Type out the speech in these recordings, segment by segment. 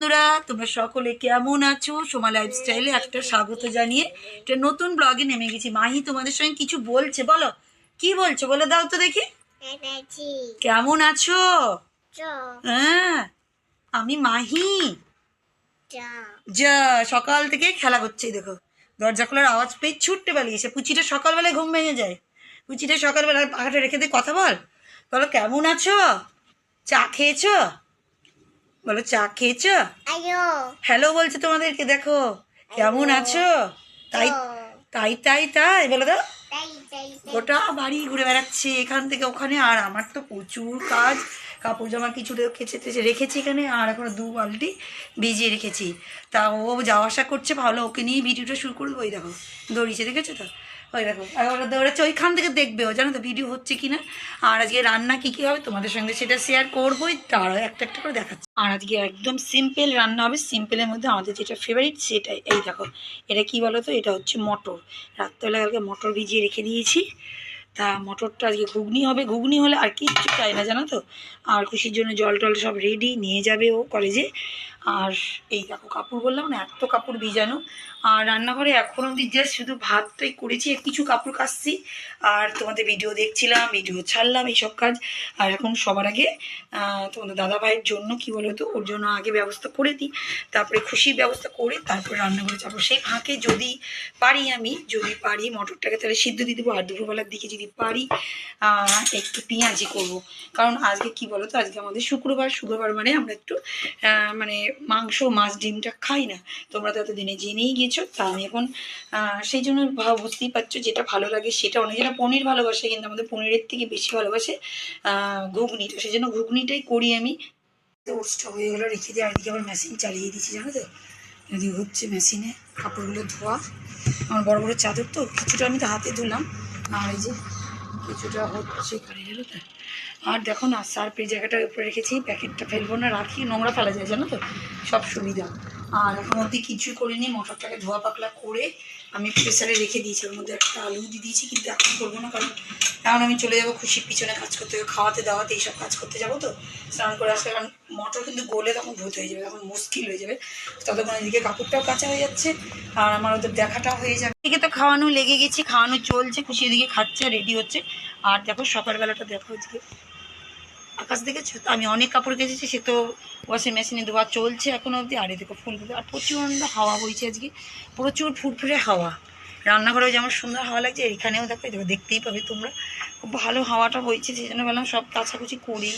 বন্ধুরা তোমরা সকলে কেমন আছো? সোমা লাইফস্টাইলে একটা স্বাগত জানিয়ে একটা নতুন ব্লগে নেমে গেছি। মাহি তোমাদের সঙ্গে কিছু বলছে বলো। কি বলছো? বলে দাও তো দেখি। কেমন আছো? হ্যাঁ আমি মাহি। যা সকাল থেকে খেলা করছে দেখো। দরজা খোলার আওয়াজ পেয়ে ছুটতে পালিয়েছে পুচিটা সকালবেলায় ঘুম ভেঙে যায়। পুচিটা সকালবেলা পাখাটা রেখে দিয়ে কথা বল। বলো কেমন আছো? চা খেয়েছো? বলো চা খেয়েছো? হ্যালো বলছে তোমাদেরকে দেখো কেমন আছো? তাই তাই তাই তাই বলে দাও তাই গোটা বাড়ি ঘুরে বেড়াচ্ছে এখান থেকে ওখানে আর আমার তো প্রচুর কাজ কাপড় জামা কিছু রেখেছে রেখেছি এখানে আর এখন দু বালতি ভিজিয়ে রেখেছি। তা ও যাওয়া আসা করছে ভালো ওকে নিয়ে ভিডিওটা শুরু করব ওই দেখো দৌড়িয়েছে দেখেছ তো? ওই দেখো ওরা দৌড়াচ্ছে ওইখান থেকে দেখবে ও, জানো তো ভিডিও হচ্ছে কি না আর আজকে রান্না কী কী হবে তোমাদের সঙ্গে সেটা শেয়ার করবোই তার একটা একটা করে দেখাচ্ছি। আর আজকে একদম সিম্পল রান্না হবে সিম্পলের মধ্যে আমাদের যেটা ফেভারিট সেটাই। এই দেখো, এটা কি বলো তো? এটা হচ্ছে মটর। রাত্রেবেলা কালকে মটর ভিজিয়ে রেখে দিয়েছি। তা মটরটা আজকে ঘুগনি হবে। ঘুগনি হলে আর কিচ্ছু চাই না, জানো তো? আর খুশির জন্য জল টল সব রেডি নিয়ে যাবে ও কলেজে আর এই দেখো, কাপড় বললাম না, এত কাপড় ভিজানো আর রান্নাঘরে এখন অবধি জাস্ট শুধু ভাতটাই করেছি কিছু কাপড় কাচছি। আর তোমাদের ভিডিও দেখছিলাম ভিডিও ছাড়লাম এইসব কাজ। আর এখন সবার আগে তোমাদের দাদা ভাইয়ের জন্য, কি বলো তো ওর জন্য আগে ব্যবস্থা করে দিই। তারপরে খুশির ব্যবস্থা করে তারপরে রান্নাঘরে যাব। সেই ফাঁকে যদি পারি আমি, যদি পারি মটরটাকে তাহলে সিদ্ধ দিয়ে দেবো, আর দুপুরবেলার দিকে যদি পারি একটু পেঁয়াজি করব। কারণ আজকে কি বলো তো আজকে আমাদের শুক্রবার শুক্রবার মানে আমরা একটু মানে মাংস মাছ ডিমটা খাই না। তোমরা তো এতদিনে জেনেই গেছো। তা আমি এখন সেই জন্য বুঝতেই পারছ যেটা ভালো লাগে সেটা। অনেক অনেকেরা পনির ভালোবাসে কিন্তু আমাদের পনিরের থেকে বেশি ভালোবাসে আহ, ঘুগনিটা। সেই জন্য ঘুগনিটাই করি আমি। ওটসটা হয়ে গেলো রেখে দিয়ে আর এদিকে আবার মেশিন চালিয়ে দিচ্ছি জানো তো? যদি হচ্ছে মেশিনে কাপড়গুলো ধোয়া। আমার বড় বড় চাদর তো কিছুটা আমি তো হাতে ধুলাম। আর এই যে কিছুটা হচ্ছে তো? আর দেখো না, সার্ফ এই জায়গাটার উপরে রেখেছি, প্যাকেটটা ফেলব না, রাখি, নোংরা ফেলা যায়, জানো তো? সব সুবিধা। আর এখন অবধি কিছুই করিনি, মটরটাকে ধোয়া পাকলা করে আমি প্রেসারে রেখে দিয়েছি, ওর মধ্যে একটা আলু দিয়ে দিয়েছি, কিন্তু এখন করব না, কারণ এখন আমি চলে যাব খুশির পিছনে কাজ করতে হবে খাওয়াতে, দাওয়াতে, এইসব কাজ করতে যাব তো। স্নান করে আসলে, কারণ মটর কিন্তু গলে তখন ভূত হয়ে যাবে, তখন মুশকিল হয়ে যাবে। ততক্ষণ এদিকে কাপড়টাও কাঁচা হয়ে যাচ্ছে, আর আমার ওদের দেখাটাও হয়ে যাবে। এদিকে তো খাওয়ানো লেগে গেছে, খাওয়ানো চলছে, খুশি এদিকে খাচ্ছে রেডি হচ্ছে। আর দেখো, সকালবেলাটা দেখো এদিকে আকাশ দেখেছ তো আমি অনেক কাপড় কেচেছি, সে তো ওয়াশিং মেশিনে ধোয়া চলছে এখনও অবধি, আর এদিকে ফুলগুলো আর প্রচণ্ড হাওয়া বইছে আজকে। প্রচুর ফুরফুরে হাওয়া। রান্নাঘরেও যেমন সুন্দর হাওয়া লাগছে, এখানেও দেখো দেখো, দেখতেই পাবে তোমরা। খুব ভালো হাওয়াটা বইছে, সেই জন্য বললাম সব কাছাকুচি নিই।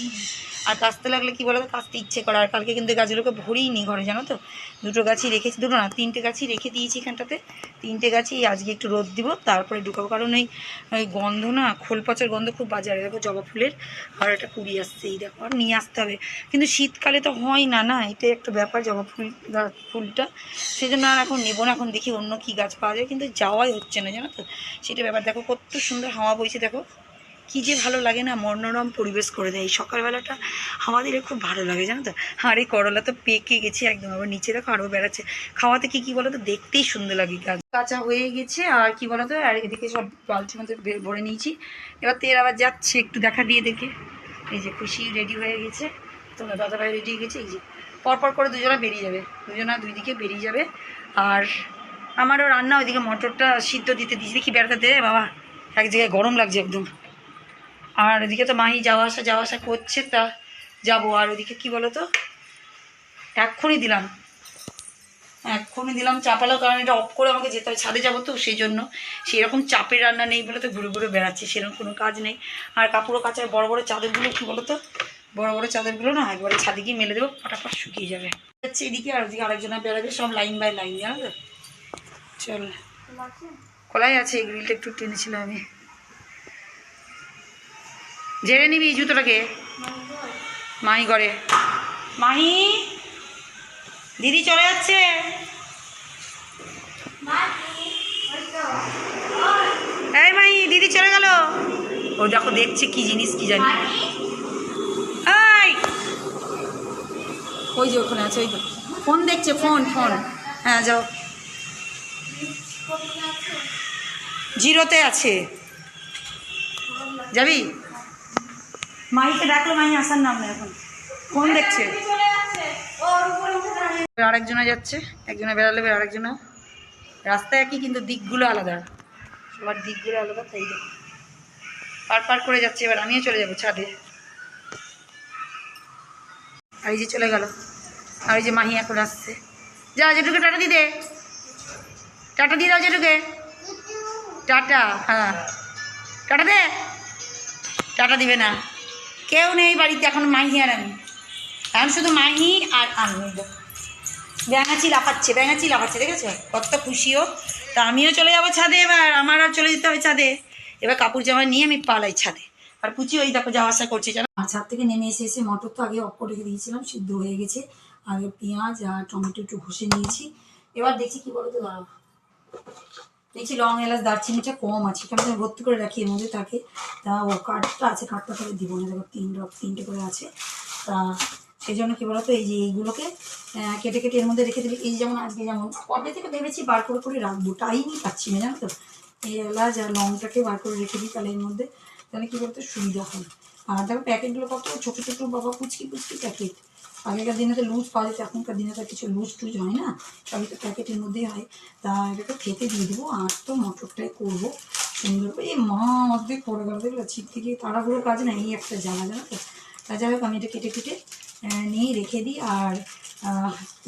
আর কাচতে লাগলে কি বলো তো কাচতে ইচ্ছে করে। আর কালকে কিন্তু গাছগুলোকে ভরেই নি ঘরে, জানো তো? দুটো গাছই রেখেছি, দুটো না, তিনটে গাছই রেখে দিয়েছি এখানটাতে। তিনটে গাছই আজকে একটু রোদ দিব, তারপরে ঢুকাবো। কারণ ওই ওই গন্ধ না, খোল পচার গন্ধ খুব বাজারে। দেখো, জবা ফুলের আর একটা কুড়ি আসছে, এই দেখো, আর নিয়ে আসতে হবে। কিন্তু শীতকালে তো হয় না না? এটাই একটা ব্যাপার, জবা ফুল, ফুলটা। সেই জন্য আর এখন নেব না, এখন দেখি অন্য কি গাছ পাওয়া যায়। কিন্তু যাওয়াই হচ্ছে না, জানো তো? সেটা ব্যাপার। দেখো, কত সুন্দর হাওয়া বইছে, দেখো। কি যে ভালো লাগে না মনোরম পরিবেশ করে দেয়। এই সকালবেলাটা হাওয়া দিলে খুব ভালো লাগে, জানো তো? আর এই করলা তো পেকে গেছে একদম। আবার নিচে দেখো আরও বেড়াচ্ছে। খাওয়াতে কি কি বলো তো দেখতেই সুন্দর লাগে, গাছ। কাঁচা হয়ে গেছে, আর কি বলো তো আর এদিকে সব বালতির মধ্যে ভরে নিয়েছি। এবার তেল আবার যাচ্ছে, একটু দেখা দিয়ে দেখে। এই যে খুশি রেডি হয়ে গেছে। তোমার দাদাভাই রেডি হয়ে গেছে। এই যে পরপর করে দুজনা বেরিয়ে যাবে। দুজনা দুই দিকে বেরিয়ে যাবে। আর আমারও রান্না ওইদিকে মটরটা সিদ্ধ দিতে দিয়েছি। দেখি বেড়াতে দে, বাবা। এক জায়গায় গরম লাগছে একদম। আর ওদিকে তো মাহি যাওয়া আসা যাওয়া আসা করছে তা যাব। আর ওদিকে কি বলো তো এক্ষুনি দিলাম। এক্ষুনি দিলাম চাপালো কারণ এটা অফ করে আমাকে যেতে হবে। ছাদে যাব তো, সেই জন্য। সেরকম চাপের রান্না নেই বলে তো ঘুরে ঘুরে বেড়াচ্ছে, সেরকম কোনো কাজ নেই। আর কাপড়ও কাচার বড় বড় চাদরগুলো কী বলো তো বড় বড় চাদরগুলো না, একবারে ছাদে গিয়ে মেলে দেবো, ফটাফট শুকিয়ে যাবে। হচ্ছে এদিকে, আর ওদিকে আরেকজনা বেড়াবে, সব লাইন বাই লাইন, জানো তো? চল। খোলাই আছে এই গ্রিলটা একটু টেনেছিলাম আমি। জেনে নিবি জুতোটাকে। মাহি করে মাহি! দিদি চলে যাচ্ছে। এই মাহি দিদি চলে গেল। ও দেখো দেখছে কি জিনিস কি জানি। ওই যে ওখানে আছে ওই তো ফোন দেখছে ফোন ফোন। হ্যাঁ যাও। জিরোতে আছে। যাবি? মাইকে ডাকলো মাই আসার নাম না এখন। ফোন দেখছে। আরেকজনে যাচ্ছে একজনে বেড়ালে বের আরেকজনা। রাস্তা একই কিন্তু দিকগুলো আলাদা। সবার দিকগুলো আলাদা তাই দেখো পার পার করে যাচ্ছে এবার আমিও চলে যাব ছাদে। আর এই যে চলে গেল। আর এই যে মাহি এখন আসছে। যা যেটুকু টাটা দি দে। টাটা দিয়ে দাও যেটুকে টাটা হ্যাঁ। টাটা দে। টাটা দিবে না। কেউ নেই বাড়িতে, এখন মাহি আর আমি। এখন শুধু মাহি আর আমি। দেখো। ব্যাঙাচি লাফাচ্ছে ব্যাঙাচি লাফাচ্ছে, দেখেছ? কত খুশিও তা আমিও চলে যাব ছাদে এবার, আমার আর চলে যেতে হবে ছাদে। এবার কাপড় জামা নিয়ে আমি পালাই ছাদে। আর পুচি ওই দেখো যাওয়া আসা করছে, জানো? ছাদ থেকে নেমে এসে এসে মটর তো আগে অফ করে দিয়েছিলাম, সিদ্ধ হয়ে গেছে। আগে পেঁয়াজ আর টমেটো একটু ঘষে নিয়েছি। এবার দেখছি কি বলতো, দাঁড়াও। দেখছি লং এলাচ দারচিনিটা কম আছে। এটা আমি ভর্তি করে রাখি এর মধ্যে থাকে তা ও কাঠটা আছে, কাঠটা তাহলে দিব না। দেখো, তিন রক, তিনটে করে আছে। তা সেই জন্য কী বলতো, এই যে এইগুলোকে কেটে কেটে এর মধ্যে রেখে দিলে এই যেমন আজকে যেমন কবে থেকে ভেবেছি বার করে করে রাখব। টাইমই পাচ্ছি না, জানো তো? এই এলাচ আর লংটাকে বার করে রেখে দিই তাহলে এর মধ্যে। তাহলে কী বলতো, সুবিধা হয়। আর দেখো, প্যাকেটগুলো কত? ছোটো ছোটো বাবা কুচকি কুচকি প্যাকেট। আগেকার দিনে তো লুজ পাওয়া যেত, এখনকার দিনে তো কিছু লুজ টুজ হয় না, সবই তো প্যাকেটের মধ্যেই হয়। তা এটাকে খেতে দিয়ে দেবো, আর তো মটরটাই করব সুন্দর করে। এই মা অর্ধেক পড়ে গেল, দেখল ছিপ থেকে তাড়াহুড়ো কাজ না এই একটা জ্বালা, জানো তো? তা যাই হোক, আমি এটা কেটে কেটে নিয়ে রেখে দিই, আর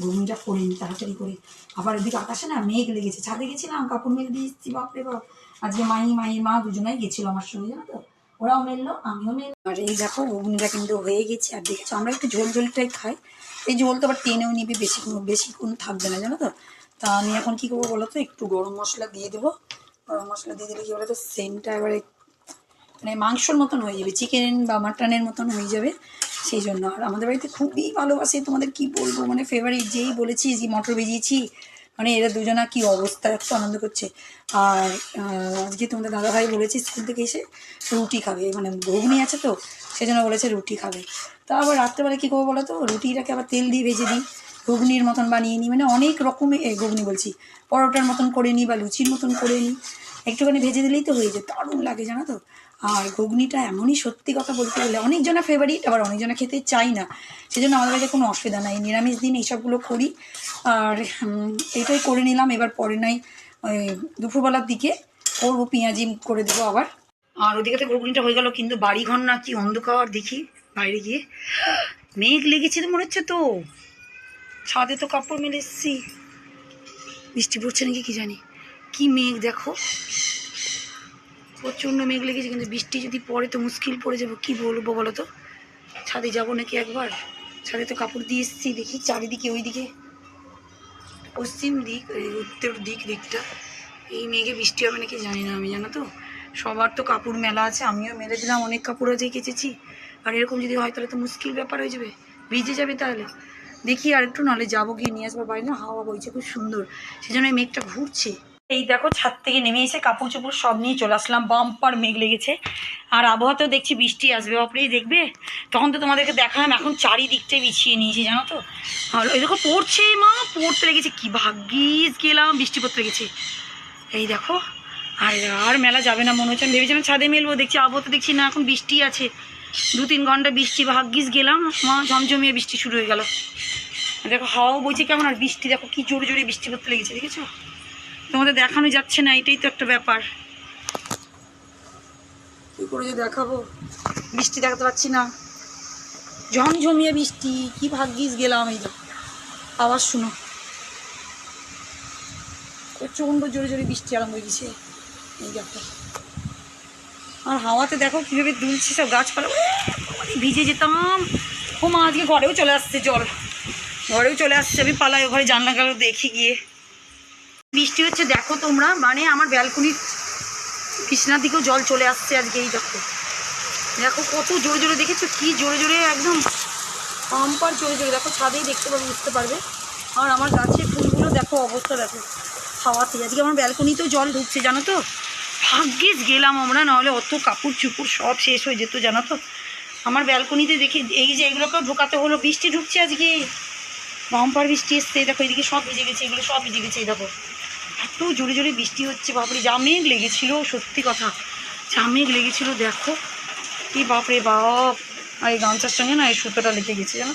ঘুমটা করে নিই, তাড়াতাড়ি করে। আবার ওদিকে আকাশে না মেঘ লেগেছে, ছাদে গেছিলাম, কাপড় মেঘ দিয়ে এসেছি বাপরে বাপ। আজকে মাই মায়ের মা দুজনাই গেছিল আমার সঙ্গে, জানো তো? ওরাও মেললো, আমিও মেললো আর এই দেখো ঘুগনিটা কিন্তু হয়ে গেছে, আর দেখেছ, আমরা একটু ঝোল ঝোলটাই খাই। এই ঝোল তো আবার টেনেও নিবি, বেশি বেশিক্ষণ থাকবে না, জানো তো? তা আমি এখন কী করব বলো তো? একটু গরম মশলা দিয়ে দেবো। গরম মশলা দিয়ে দিলে কী বলো তো, সেন্টটা এবারে মানে মাংসর মতন হয়ে যাবে, চিকেন বা মাটনের মতন হয়ে যাবে, সেই জন্য। আর আমাদের বাড়িতে খুবই ভালোবাসে, তোমাদের কি বলব? মানে ফেভারিট যেই বলেছি, যে মটর ভেজিয়েছি মানে এরা দুজনা কি অবস্থা, এত আনন্দ করছে। আর আজকে তোমাদের দাদাভাই বলেছে স্কুল থেকে এসে রুটি খাবে। মানে ঘুগনি আছে তো, সেজন্য বলেছে রুটি খাবে। তা আবার রাত্রেবেলা কী করব বলো তো রুটিটাকে আবার তেল দিয়ে ভেজে দিই। ঘুগনির মতন বানিয়ে নিই। মানে অনেক রকমের ঘুগনি বলছি। পরোটার মতন করে নিই বা লুচির মতন করে নিই। একটুখানি ভেজে দিলেই তো হয়ে যায়। দারুণ লাগে, জানো তো? আর ঘুগনিটা এমনই সত্যি কথা বলতে গেলে অনেকজনের ফেভারিট আবার অনেকজনা খেতে চাই না। সেজন্য আমাদের কাছে কোনো অসুবিধা নাই। নিরামিষ দিন এইসবগুলো করি। আর এটাই করে নিলাম। এবার পরে নাই, ওই দুপুরবেলার দিকে করব, পেঁয়াজি করে দেবো আবার। আর ওদিকে তো ঘুগনিটা হয়ে গেল, কিন্তু বাড়িঘর না কি অন্ধকার, দেখি বাইরে গিয়ে। মেঘ লেগেছে তো মনে হচ্ছে তো। ছাদে তো কাপড় মেলে এসছি। বৃষ্টি পড়ছে নাকি কি জানি। কি মেঘ দেখো। প্রচণ্ড মেঘ লেগেছে, কিন্তু বৃষ্টি যদি পড়ে তো মুশকিল পড়ে যাব। কি বলব বলো তো? ছাদে যাব নাকি একবার? ছাদে তো কাপড় দিয়ে এসেছি, দেখি চারিদিকে ওই দিকে পশ্চিম দিক উত্তর দিক দিকটা। এই মেঘে বৃষ্টি হবে নাকি জানি না আমি, জানো তো? সবার তো কাপড় মেলা আছে, আমিও মেলে দিলাম, অনেক কাপড় আছে, কেচেছি। আর এরকম যদি হয় তাহলে তো মুশকিল ব্যাপার হয়ে যাবে। ভিজে যাবে তাহলে। দেখি আর একটু নাহলে যাব গিয়ে, নিয়ে আসব, বাড়ি না, হাওয়া বইছে, খুব সুন্দর। সেজন্য এই মেঘটা ঘুরছে। এই দেখো, ছাদ থেকে নেমে এসে কাপড় চোপড় সব নিয়ে চলে আসলাম। বাম্পার মেঘ লেগেছে। আর আবহাওয়াতেও দেখছি বৃষ্টি আসবে অপরেই দেখবে? তখন তো তোমাদেরকে দেখালাম, এখন চারিদিকটাই বিছিয়ে নিয়েছি, জানো তো? আর ওই দেখো, পড়ছে মা, পড়তে লেগেছে, কি ভাগ্যিস গেলাম বৃষ্টি পড়তে লেগেছে। এই দেখো, আর আর মেলা যাবে না মনে হচ্ছে। আমি ভেবেছিলাম ছাদে মেলবো, দেখছি আবহাওয়া দেখছি না, এখন বৃষ্টি আছে। দু তিন ঘণ্টা বৃষ্টি, ভাগ্যিস গেলাম, মা, ঝমঝমিয়ে বৃষ্টি শুরু হয়ে গেল। দেখো, হাওয়াও বইছে কেমন, আর বৃষ্টি, দেখো, কি জোরে জোরে বৃষ্টি পড়তে লেগেছে, দেখেছ? তোমাদের দেখানো যাচ্ছে না, এটাই তো একটা ব্যাপার। কী করে দেখাবো? বৃষ্টি দেখাতে পারছি না। ঝমঝমিয়ে বৃষ্টি, কি ভাগ্যিস গেলাম এই আওয়াজ শুনো। প্রচণ্ড জোরে জোরে বৃষ্টি আরম্ভ হয়ে গেছে এই দেখো আর হাওয়াতে দেখো কীভাবে দুলছে সব গাছপালা। ভিজে যেতাম। ও মা, আজকে ঘরেও চলে আসছে জল। ঘরেও চলে আসছে, আমি পালাই ঘরে জানলা গেল দেখি গিয়ে। বৃষ্টি হচ্ছে, দেখো তোমরা। মানে আমার ব্যালকনির বিছনার দিকেও জল চলে আসছে আজকে এই দেখো দেখো কত জোরে জোরে, দেখেছ কি জোরে জোরে, একদম পাম্পার জোরে জোরে। দেখো ছাদেই দেখতে পাবে, বুঝতে পারবে। আর আমার গাছের ফুলগুলো, দেখো অবস্থা, দেখো। হাওয়াতে আজকে আমার ব্যালকনিতেও জল ঢুকছে, জানো তো? ভাগ্যিস গেলাম আমরা, নাহলে অত কাপড় চুপুর সব শেষ হয়ে যেত, জানো তো? আমার ব্যালকনিতে দেখি, এই যে এগুলোকেও ঢোকাতে হলো, বৃষ্টি ঢুকছে আজকে। বাম্পার বৃষ্টি এসছে, দেখো, এদিকে সব ভিজে গেছে, এগুলো সব ভিজে গেছে, এই দেখো। এত জোরে জোরে বৃষ্টি হচ্ছে, বাপরে, যা মেঘ লেগেছিল, সত্যি কথা। যা মেঘ লেগেছিল, দেখো। কি বাপরে বাপ, আর এই গামছার সঙ্গে না এই সুতোটা লেগে গেছে, জানো?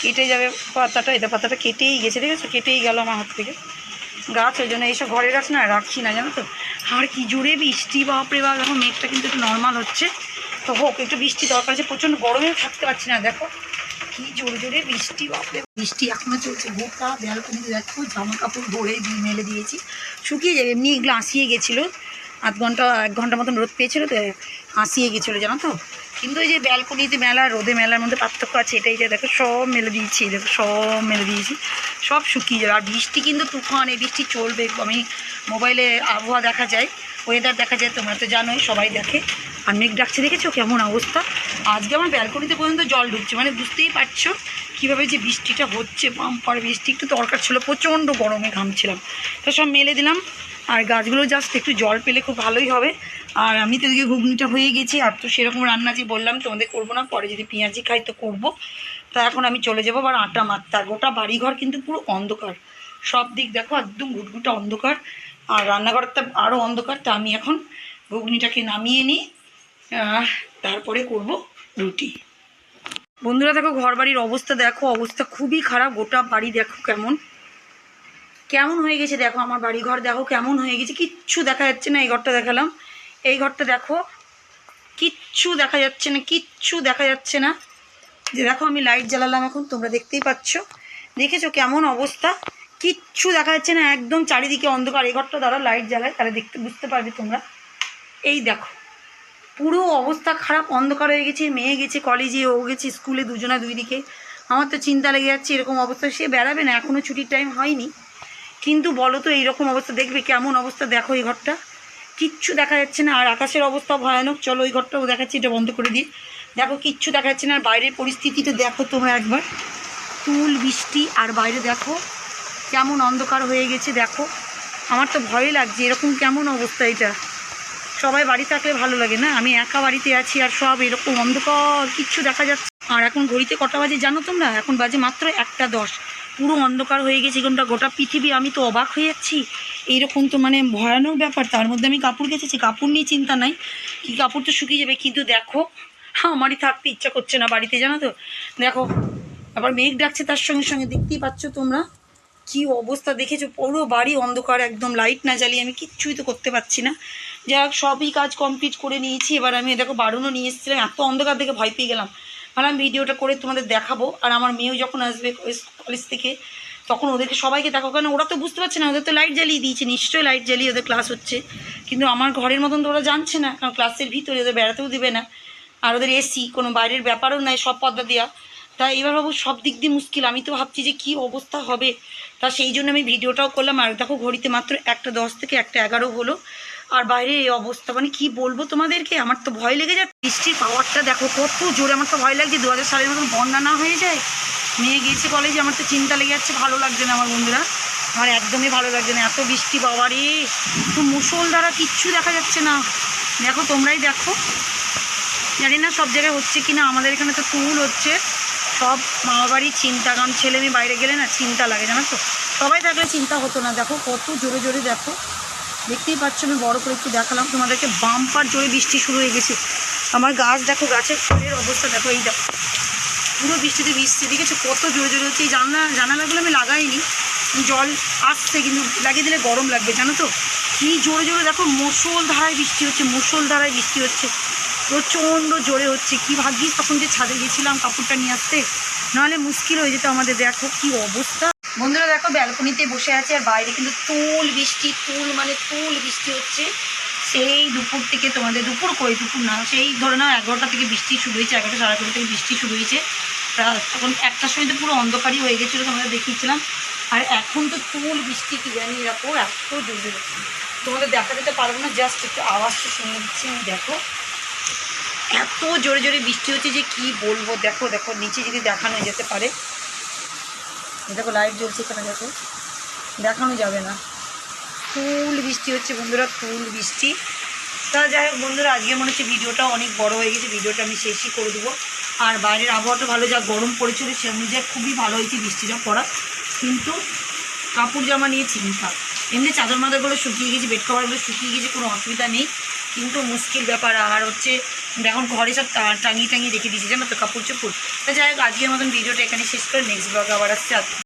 কেটে যাবে পাতাটা, এটা পাতাটা কেটেই গেছে ঠিক আছে কেটেই গেল আমার হাত থেকে। গাছ, ওই জন্য এইসব ঘরে গাছ না রাখছি না, জানো তো? আর কি জোরে বৃষ্টি, বাপরে বাপ এখন মেঘটা কিন্তু একটু নর্মাল হচ্ছে। তো হোক, একটু বৃষ্টি দরকার আছে, প্রচণ্ড গরমে থাকতে পারছি না, দেখো। কি জোরে জোরে বৃষ্টি, বাপরে, বৃষ্টি এখনও চলছে। গোটা ব্যালকনিতে দেখো জামা কাপড় ভরে দিয়ে মেলে দিয়েছি। শুকিয়ে যাবে, এমনি এগুলো আসিয়ে গেছিল। আধ ঘণ্টা, এক ঘণ্টা মতন রোদ পেয়েছিল, তো হাসিয়ে গেছিল, জানো তো? কিন্তু এই যে ব্যালকনিতে মেলা, রোদে মেলার মধ্যে পার্থক্য আছে এটাই যে দেখো সব মেলে দিয়েছি, দেখো সব মেলে দিয়েছি, সব শুকিয়ে যাবে। আর বৃষ্টি কিন্তু তুফান, এই বৃষ্টি চলবে, আমি মোবাইলে আবহাওয়া দেখা যায় ওয়েদার দেখা যায়, তোমরা তো জানোই, সবাই দেখে। আর মেঘ ডাকছে, দেখেছ কেমন অবস্থা? আজকে আমার ব্যালকনিতে পর্যন্ত জল ঢুকছে মানে বুঝতেই পারছ কীভাবে যে বৃষ্টিটা হচ্ছে পাম্পার বৃষ্টি, একটু দরকার ছিল, প্রচণ্ড গরমে ঘামছিলাম। তো সব মেলে দিলাম, আর গাছগুলো জাস্ট একটু জল পেলে খুব ভালোই হবে। আর আমি তো এদিকে ঘুগনিটা হয়ে গেছি, আর তো সেরকম রান্না যে বললাম তোমাদের করব না, পরে যদি পেঁয়াজি খাই তো করব। তা এখন আমি চলে যাব আবার আটা আর গোটা বাড়িঘর কিন্তু পুরো অন্ধকার। সব দিক দেখো একদম ঘুটঘুটা অন্ধকার, আর রান্নাঘরটা আরও অন্ধকার। তা আমি এখন ঘুগনিটাকে নামিয়ে নিই তারপরে করব রুটি। বন্ধুরা দেখো ঘর বাড়ির অবস্থা, দেখো অবস্থা খুবই খারাপ, গোটা বাড়ি দেখো কেমন। কেমন হয়ে গেছে দেখো আমার বাড়ি ঘর দেখো কেমন হয়ে গেছে, কিচ্ছু দেখা যাচ্ছে না, এই ঘরটা দেখালাম। এই ঘরটা দেখো। কিচ্ছু দেখা যাচ্ছে না, কিচ্ছু দেখা যাচ্ছে না। যে দেখো, আমি লাইট জ্বালালাম এখন, তোমরা দেখতেই পাচ্ছ। দেখেছ কেমন অবস্থা? কিচ্ছু দেখা যাচ্ছে না, একদম চারিদিকে অন্ধকার। এই ঘরটা দ্বারা লাইট জ্বালায়, তাহলে দেখতে, বুঝতে পারবে তোমরা। এই দেখো, পুরো অবস্থা খারাপ, অন্ধকার হয়ে গেছে, মেয়ে গেছে কলেজে ও গেছে স্কুলে দুজনা দুই দিকে আমার তো চিন্তা লেগে যাচ্ছে এরকম অবস্থা, সে বেড়াবে না এখনও ছুটির টাইম হয়নি। কিন্তু বলো তো, এইরকম অবস্থা, দেখবে কেমন অবস্থা, দেখো এই ঘরটা। কিচ্ছু দেখা যাচ্ছে না, আর আকাশের অবস্থা ভয়ানক। চলো ওই ঘরটাও দেখাচ্ছি, এটা বন্ধ করে দিই। দেখো, কিচ্ছু দেখা যাচ্ছে না, আর বাইরের পরিস্থিতিটা দেখো তোমরা একবার। তুল, বৃষ্টি, আর বাইরে দেখো, কেমন অন্ধকার হয়ে গেছে, দেখো। আমার তো ভয় লাগছে, এরকম কেমন অবস্থা এটা? সবাই বাড়ি থাকলে ভালো লাগে না? আমি একা বাড়িতে আছি, আর সব এরকম অন্ধকার, কিচ্ছু দেখা যাচ্ছে আর এখন ঘড়িতে কটা বাজে জানো তোমরা? এখন বাজে মাত্র একটা দশ। পুরো অন্ধকার হয়ে গেছে কোনটা গোটা পৃথিবী, আমি তো অবাক হয়ে যাচ্ছি। এইরকম তো মানে ভয়ানক ব্যাপার, তার মধ্যে আমি কাপড় কেচেছি, কাপড় নিয়ে চিন্তা নাই, কি কাপড় তো শুকিয়ে যাবে, কিন্তু দেখো, আমারই থাকতে ইচ্ছা করছে না বাড়িতে, জানো তো? দেখো, আবার মেঘ ডাকছে তার সঙ্গে সঙ্গে, দেখতেই পাচ্ছ তোমরা? কি অবস্থা দেখেছ? পুরো বাড়ি অন্ধকার, একদম লাইট না জ্বালিয়ে আমি কিচ্ছুই তো করতে পারছি না। যাই সবই কাজ কমপ্লিট করে নিয়েছি, এবার আমি দেখো বারুনও নিয়ে এসেছিলাম, এত অন্ধকার দেখে ভয় পেয়ে গেলাম। ভাবলাম ভিডিওটা করে তোমাদের দেখাবো। আর আমার মেয়েও যখন আসবে কলেজ থেকে, তখন ওদেরকে সবাইকে দেখো কারণ ওরা তো বুঝতে পারছে না, ওদের তো লাইট জ্বালিয়ে দিয়েছে। নিশ্চয়ই লাইট জ্বালিয়ে ওদের ক্লাস হচ্ছে। কিন্তু আমার ঘরের মতন তো ওরা জানছে না, কারণ ক্লাসের ভিতরে ওদের বেড়াতেও দেবে না। আর ওদের এসি কোনো বাইরের ব্যাপারও নাই, সব পর্দা দেওয়া তাই এবার বাবু সব দিক দিয়ে মুশকিল। আমি তো ভাবছি যে কি অবস্থা হবে। তা সেই জন্য আমি ভিডিওটাও করলাম। আর দেখো, ঘড়িতে মাত্র একটা দশ থেকে একটা এগারো হলো। আর বাইরে এই অবস্থা মানে কি বলব তোমাদেরকে? আমার তো ভয় লেগে যায় বৃষ্টির পাওয়ারটা দেখো, কত জোরে আমার তো ভয় লাগছে। দু হাজার সালের মতন বন্যা না হয়ে যায়? মেয়ে গিয়েছে কলেজে আমার তো চিন্তা লেগে যাচ্ছে, ভালো লাগছে না আমার বন্ধুরা। আমার একদমই ভালো লাগছে না, এত বৃষ্টি বাবারে তো মুসল দ্বারা কিচ্ছু দেখা যাচ্ছে না। দেখো, তোমরাই দেখো। জানি না সব জায়গায় হচ্ছে কি না আমাদের এখানে তো তুল হচ্ছে। সব মামা বাড়ির চিন্তা কারণ ছেলে মেয়ে বাইরে গেলে না চিন্তা লাগে, জানো তো? সবাই থাকলে চিন্তা হতো না। দেখো, কত জোরে জোরে দেখো। দেখতেই পাচ্ছ, আমি বড় করে একটু দেখালাম। তোমাদেরকে বাম্পার জোরে বৃষ্টি শুরু হয়ে গেছে। আমার গাছ দেখো, গাছের ফুলের অবস্থা দেখো এই দেখো পুরো বৃষ্টিতে ভিজছে। দেখেছ, কত জোরে জোরে হচ্ছে। এই জানলা, জানালাগুলো আমি লাগাইনি। জল আসছে, কিন্তু লাগিয়ে দিলে গরম লাগবে, জানো তো? কি জোরে জোরে দেখো মুসল ধারায় বৃষ্টি হচ্ছে মুসল ধারায় বৃষ্টি হচ্ছে। প্রচণ্ড জোরে হচ্ছে। কি ভাগ্যিস, তখন যে ছাদে গেছিলাম কাপড়টা নিয়ে আসতে। নাহলে মুশকিল হয়ে যেত আমাদের, দেখো কি অবস্থা। বন্ধুরা দেখো, ব্যালকনিতে বসে আছে আর বাইরে কিন্তু তুল বৃষ্টি, তুল মানে তুল বৃষ্টি হচ্ছে। সেই দুপুর থেকে তোমাদের দুপুর কই দুপুর না, সেই ধরে নাও এগারোটা থেকে বৃষ্টি শুরু হয়েছে, এগারোটা সাড়ে এগারোটা থেকে বৃষ্টি শুরু হয়েছে। তখন একটার সময় তো পুরো অন্ধকারই হয়ে গেছিল তোমাদের দেখিয়েছিলাম। আর এখন তো তুল বৃষ্টি কি জানি এরকম এত জোরে। তোমাদের দেখা দিতে পারব না জাস্ট একটু আওয়াজটা শুনে দিচ্ছি আমি দেখো। এত জোরে জোরে বৃষ্টি হচ্ছে যে কি বলব, দেখো দেখো, নিচে যদি দেখানো যেতে পারে। দেখো লাইট জ্বলছে এখানে, দেখো। দেখানো যাবে না। ফুল বৃষ্টি হচ্ছে বন্ধুরা, ফুল বৃষ্টি। তা যাই হোক বন্ধুরা, আজকে মনে হচ্ছে ভিডিওটা অনেক বড় হয়ে গেছে, ভিডিওটা আমি শেষই করে দেবো। আর বাইরের আবহাওয়াটা ভালো, যা গরম পড়েছিল সে অনুযায়ী খুবই ভালো হয়েছে বৃষ্টিটা পড়া। কিন্তু কাপড় জামা নিয়ে চিন্তা। এমনি চাদর মাদরগুলো শুকিয়ে গেছে বেড কভারগুলো শুকিয়ে গেছে, কোনো অসুবিধা নেই। কিন্তু মুশকিল ব্যাপার, আর হচ্ছে এখন ঘরে সব টাঙিয়ে টাঙিয়ে রেখে দিয়েছি জানো তো, কাপড় চোপড়। তো যাই হোক, আজকের মতন ভিডিওটা এখানে শেষ করে নেক্সট ব্লগে আবার আসছে।